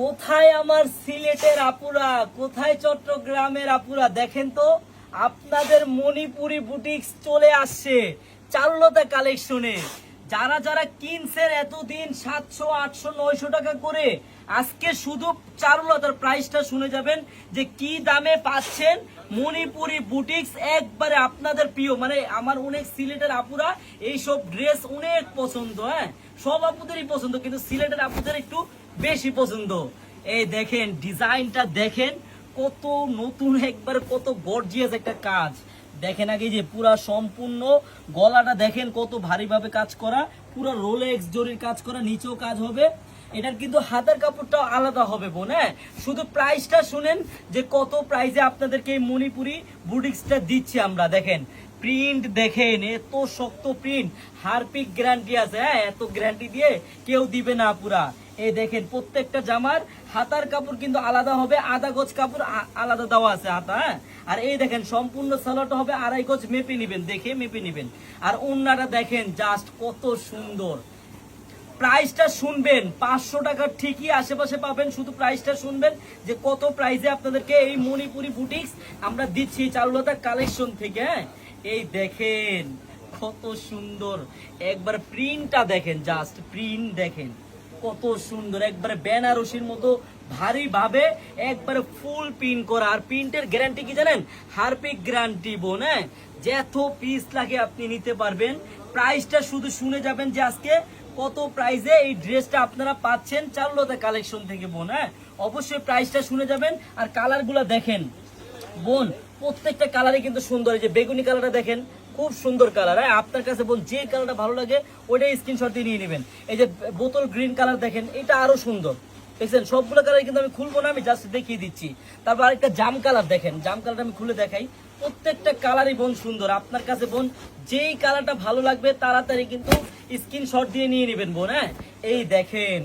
কোথায় আমার সিলেটের আপুরা? কোথায় চট্টগ্রামের আপুরা? দেখেন তো, আপনাদের মণিপুরি বুটিক্স চলে আসছে, চারুলতা কালেকশনে যারা যারা কিনছেন এতদিন সাতশো, আটশো, নয়শো টাকা করে, আজকে শুধু চারুলতার প্রাইসটা শুনে যাবেন যে কি দামে পাচ্ছেন মণিপুরি বুটিক্স একবারে আপনাদের প্রিয়। মানে আমার অনেক সিলেটের আপুরা এইসব ড্রেস অনেক পছন্দ হ্যাঁ? সব আপুদেরই পছন্দ, কিন্তু সিলেটের আপুদের একটু বেশি পছন্দ। এই দেখেন ডিজাইনটা দেখেন, কত নতুন, একবার কত গর্জিয়াস একটা কাজ। দেখেন আগে যে পুরা সম্পূর্ণ গলাটা দেখেন কত ভারীভাবে কাজ করা, পুরো রোলেক্স জরির কাজ করা, নিচেও কাজ হবে। এটার কিন্তু হাতের কাপড়টাও আলাদা হবে বোন হ্যাঁ? শুধু প্রাইসটা শুনেন যে কত প্রাইসে আপনাদেরকে এই মণিপুরি বুটিক্সটা দিচ্ছি আমরা, দেখেন। প্রিন্ট দেখেন, এত শক্ত প্রিন্ট হারপিক গ্যারান্টি আছে হ্যাঁ? এত গ্যারান্টি দিয়ে কেউ দিবে না পুরা। এই দেখেন, প্রত্যেকটা জামার হাতার কাপড় কিন্তু আলাদা হবে, আধা গজ কাপড় আলাদা দেওয়া আছে হাতা হ্যাঁ? আর এই দেখেন, সম্পূর্ণ সালোয়ারটা হবে আড়াই গজ মেপে নিবেন, দেখে মেপে নিবেন। আর ওন্নাটা দেখেন জাস্ট কত সুন্দর। প্রাইসটা শুনবেন, পাঁচশো টাকার ঠিকই আশেপাশে পাবেন, শুধু প্রাইসটা শুনবেন যে কত প্রাইসে আপনাদেরকে এই মণিপুরি বুটিক্স আমরা দিচ্ছি চারুলতা কালেকশন থেকে হ্যাঁ? এই দেখেন, কত সুন্দর। একবার প্রিন্টটা দেখেন জাস্ট প্রিন্ট দেখেন, কত সুন্দর। একবারে বেনারসির মতো ভারী ভাবে একবারে ফুল প্রিন্ট করা। আর প্রিন্টের গ্যারান্টি কি জানেন? হারপিক গ্যারান্টি বোন হ্যাঁ? যত পিস লাগে আপনি নিতে পারবেন। প্রাইসটা শুধু শুনে যাবেন যে আজকে কত প্রাইসে এই ড্রেসটা আপনারা পাচ্ছেন চারুলতা কালেকশন থেকে বোন হ্যাঁ? অবশ্যই প্রাইসটা শুনে যাবেন। আর কালারগুলো দেখেন। বোন, প্রত্যেকটা কালারই কিন্তু সুন্দর। এই যে বেগুনি কালারটা দেখেন, খুব সুন্দর কালার হ্যাঁ? আপনার কাছে বোন যে কালারটা ভালো লাগে, ওইটাই স্ক্রিনশট দিয়ে নিয়ে নেবেন। এই যে বোতল গ্রিন কালার দেখেন, এটা আরও সুন্দর। দেখছেন, সবগুলো কালার কিন্তু আমি খুলবো না, আমি জাস্ট দেখিয়ে দিচ্ছি। তারপর আরেকটা জাম কালার দেখেন, জাম কালারটা আমি খুলে দেখাই। প্রত্যেকটা কালারই বোন সুন্দর। আপনার কাছে বোন যেই কালারটা ভালো লাগবে, তাড়াতাড়ি কিন্তু স্ক্রিনশট দিয়ে নিয়ে নেবেন বোন হ্যাঁ? এই দেখেন,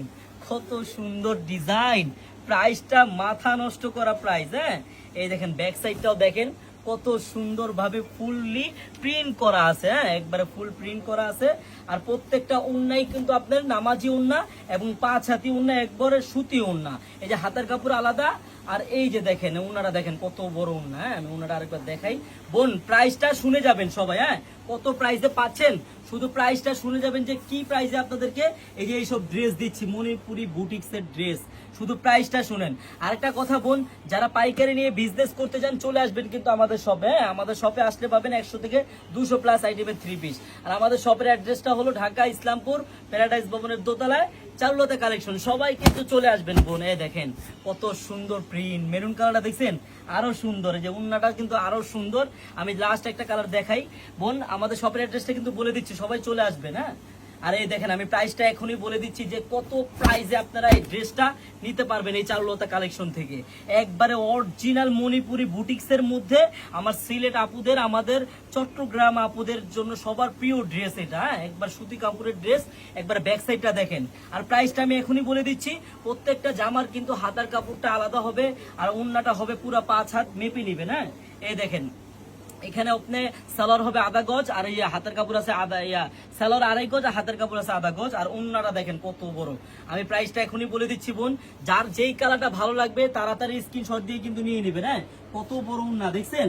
কত সুন্দর ডিজাইন প্রাইসটা মাথা নষ্ট করা প্রাইস হ্যাঁ? এই দেখেন ব্যাক সাইডটাও দেখেন কত সুন্দর ভাবে ফুললি প্রিন্ট করা আছে হ্যাঁ? একবারে ফুল প্রিন্ট করা আছে। আর প্রত্যেকটা উন্নাই কিন্তু আপনার নামাজি উন্না এবং পাঁচ হাতি উন্না, একবারে সুতি উন্না। এই যে হাতের কাপড় আলাদা, আর এই যে দেখেন, উনারা দেখেন কত বড় উন্না হ্যাঁ? আমি উনারা আরেকবার দেখাই। বোন প্রাইসটা শুনে যাবেন সবাই হ্যাঁ? কত প্রাইসে পাচ্ছেন? শুধু প্রাইসটা শুনে যাবেন যে কি প্রাইসে আপনাদেরকে এই যে এইসব ড্রেস দিচ্ছি, মণিপুরি বুটিক্সের ড্রেস শুধু প্রাইসটা শুনেন। আরেকটা কথা বোন, যারা পাইকারি নিয়ে বিজনেস করতে চান, চলে আসবেন কিন্তু আমাদের শপে হ্যাঁ? আমাদের শপে আসলে পাবেন একশো থেকে দুশো প্লাস আইটেমের থ্রি পিস আর আমাদের শপের অ্যাড্রেসটা হলো ঢাকা, ইসলামপুর প্যারাডাইস ভবনের দোতলায় চারুলতা কালেকশন সবাই কিন্তু চলে আসবেন বোন এ দেখেন, কত সুন্দর প্রিন্ট মেরুন কালারটা দেখছেন? আরও সুন্দর। যে উন্নাটা কিন্তু আরও সুন্দর। আমি লাস্ট একটা কালার দেখাই। বোন, আমাদের শপের অ্যাড্রেসটা কিন্তু বলে দিচ্ছি সবাই চলে আসবেন হ্যাঁ? আর এই দেখেন, আমি প্রাইসটা এখনই বলে দিচ্ছি যে কত প্রাইসে আপনারা এই ড্রেসটা নিতে পারবেন এই চারুলতা কালেকশন থেকে। একবারে অরিজিনাল মণিপুরি বুটিক্সের মধ্যে আমার সিলেট আপুদের, আমাদের চট্টগ্রাম আপুদের জন্য সবার প্রিয় ড্রেস এটা হ্যাঁ? একবার সুতি কাপড়ের ড্রেস একবার ব্যাক সাইডটা দেখেন। আর প্রাইসটা আমি এখনই বলে দিচ্ছি, প্রত্যেকটা জামার কিন্তু হাতার কাপড়টা আলাদা হবে, আর ওন্নাটা হবে পুরো পাঁচ হাত মেপে নিবেন হ্যাঁ? এই দেখেন এখানে আপনি সালোয়ার হবে আধা গজ, আর ইয়া হাতের কাপড় আছে আধা ইয়া সালোয়ার আড়াই গজ, আর হাতের কাপড় আছে আধা গজ, আর অন্যরা দেখেন কত বড়। আমি প্রাইসটা এখনই বলে দিচ্ছি বোন, যার যেই কালারটা ভালো লাগবে, তাড়াতাড়ি স্ক্রিনশট দিয়ে কিন্তু নিয়ে নেবেন হ্যাঁ? কত বড় উন্না, দেখছেন?